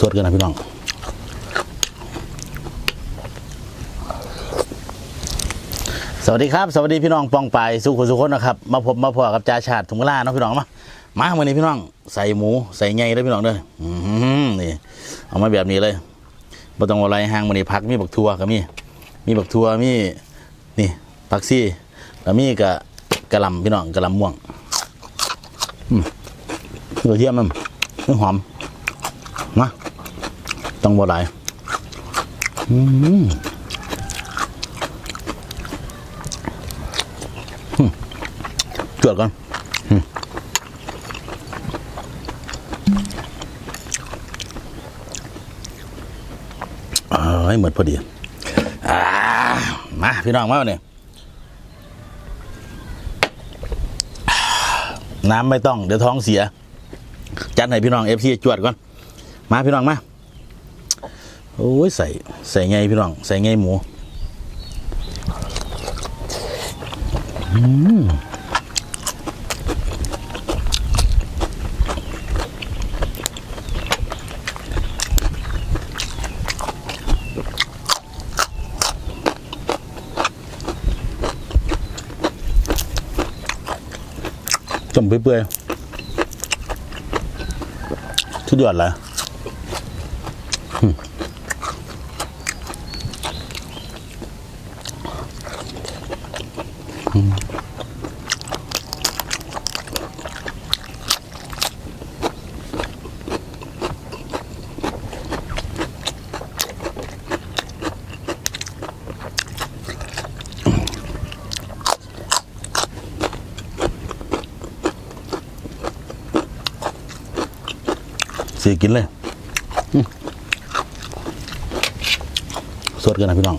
สดกันนะพี่น้องสวัสดีครับ สวัสดีพี่น้องปองไปสุขุสุขคนนะครับมาพบมาพอกับจ่าชาติถุงกลาเนาะพี่น้องมามาวันนี้พี่น้องใส่หมูใส่ไงเลยพี่น้องเด้อนี่เอามาแบบนี้เลยบ่ต้องอะไรหางวันนี้พักมีบักทัวก็มีมีบักทัวมีนี่ผักซี่แล้วมีกะกะหล่ำพี่น้องกะหล่ำม่วงอืมกระเทียมมันหอม ต้องบ่หลายอืมจวดก่อนอืมเอ้ยหมดพอดีอมา พี่น้องมาเนี่ยน้ำไม่ต้อง เดี๋ยวท้องเสีย จัดให้พี่น้องเอฟซีจวดก่อน มา พี่น้องมา โอ้ยใส่ใส่ไงพี่น้อง ใส่ไงหมูจมเปื่อยๆทุดยอดเลย สีกินเลยสดกันนะพี่น้อง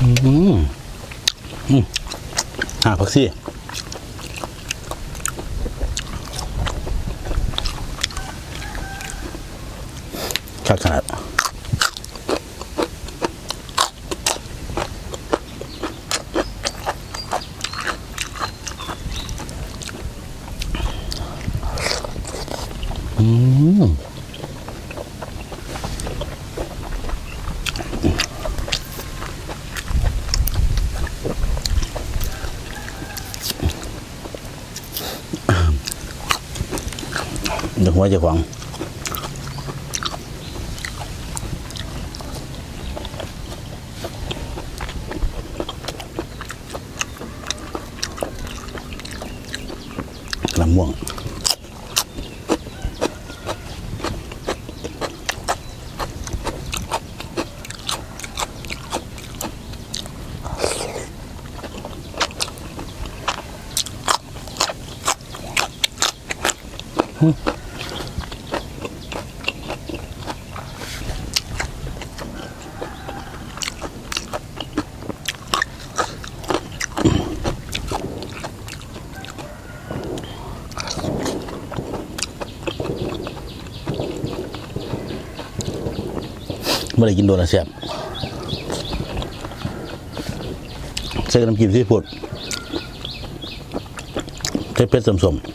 อืมอืมหาผักซี่ขนาด อืมเดี๋ยวหัวจะขวางลำม่วง ไม่ได้กินโดนแล้วแซ่บใส่น้ำกินซีฟู้ดใส่เป็ดสมสมๆ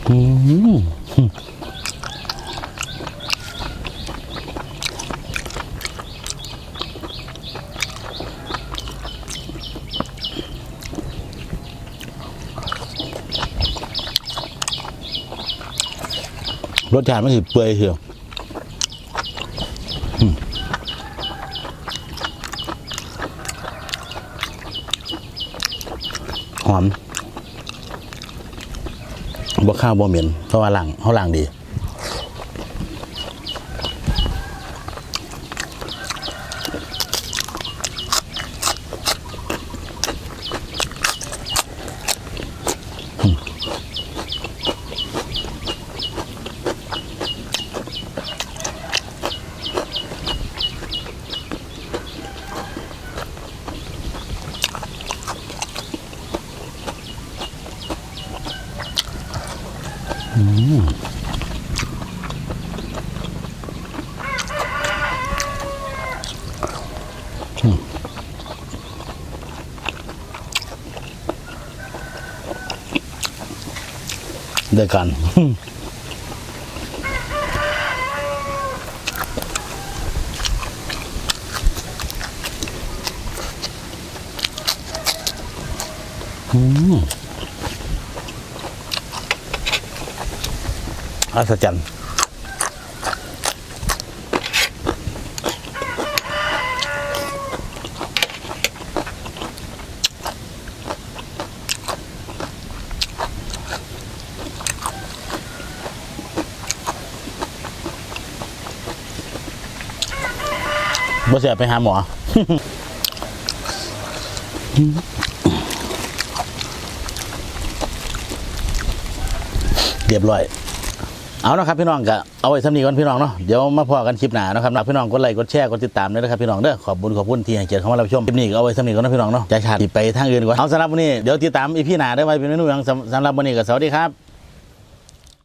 อืม รสชาติมันสิเปื่อยเชียวอืมหอม บ่ข้าวบ่เหม็นเพราะว่าล้างเขาล้างดี ได้กันอืม อัศจรรย์บ่เสียไปหาหมอ เรียบร้อย เอานะครับพี่น้องก็เอาไว้สำนีก่อนพี่น้องเนาะเดี๋ยวมาพอกันคลิปหน้านะครับพี่น้องกดไลค์กดแชร์กดติดตามด้วยนะครับพี่น้องเด้อขอบคุณขอบคุณที่ให้เกียรติเข้ามารับชมคลิปนี้ก็เอาไว้สำนีก่อนนะพี่น้องเนาะจะขาดไปทางอื่นก่อนเอาสำหรับวันนี้เดี๋ยวติดตามอีพี่หน้าได้ไว้เป็นเมนูอยังสำหรับวันนี้ก็สวัสดีครับ